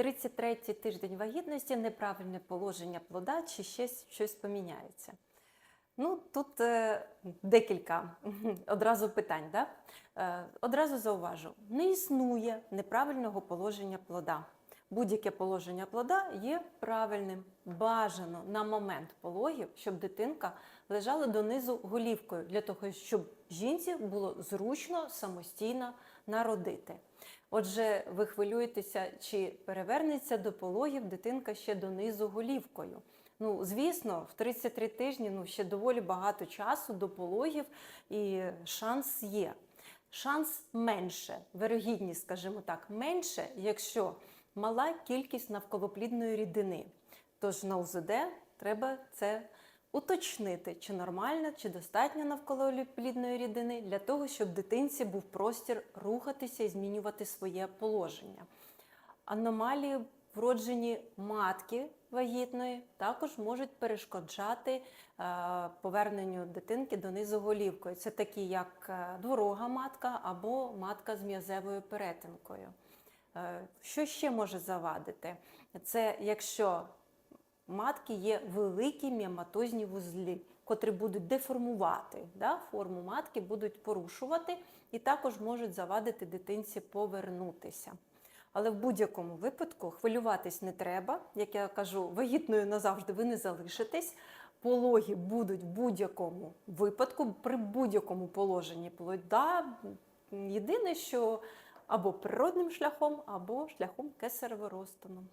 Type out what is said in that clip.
33-й тиждень вагітності неправильне положення плода чи ще щось поміняється. Ну, тут е, декілька одразу питань. Да? Е, одразу зауважу: не існує неправильного положення плода. Будь-яке положення плода є правильним. Бажано на момент пологів, щоб дитинка лежала донизу голівкою, для того, щоб жінці було зручно самостійно народити. Отже, ви хвилюєтеся, чи перевернеться до пологів дитинка ще донизу голівкою. Ну, звісно, в 33 тижні ну, ще доволі багато часу до пологів, і шанс є. Шанс менше, вирогідність, скажімо так, менше, якщо мала кількість навколоплідної рідини. Тож на УЗД треба це уточнити, чи нормально, чи достатньо навколоплідної рідини для того, щоб дитинці був простір рухатися і змінювати своє положення. Аномалії вроджені матки вагітної також можуть перешкоджати е, поверненню дитинки донизу голівкою. Це такі, як е, дворога матка або матка з м'язевою перетинкою. Е, Що ще може завадити? Це якщо матки є великі міоматозні вузлі, котрі будуть деформувати да, форму матки, будуть порушувати і також можуть завадити дитинці повернутися. Але в будь-якому випадку хвилюватись не треба. Як я кажу, вагітною назавжди ви не залишитесь. Пологи будуть в будь-якому випадку, при будь-якому положенні плода. Єдине, що або природним шляхом, або шляхом кесаревого розтину.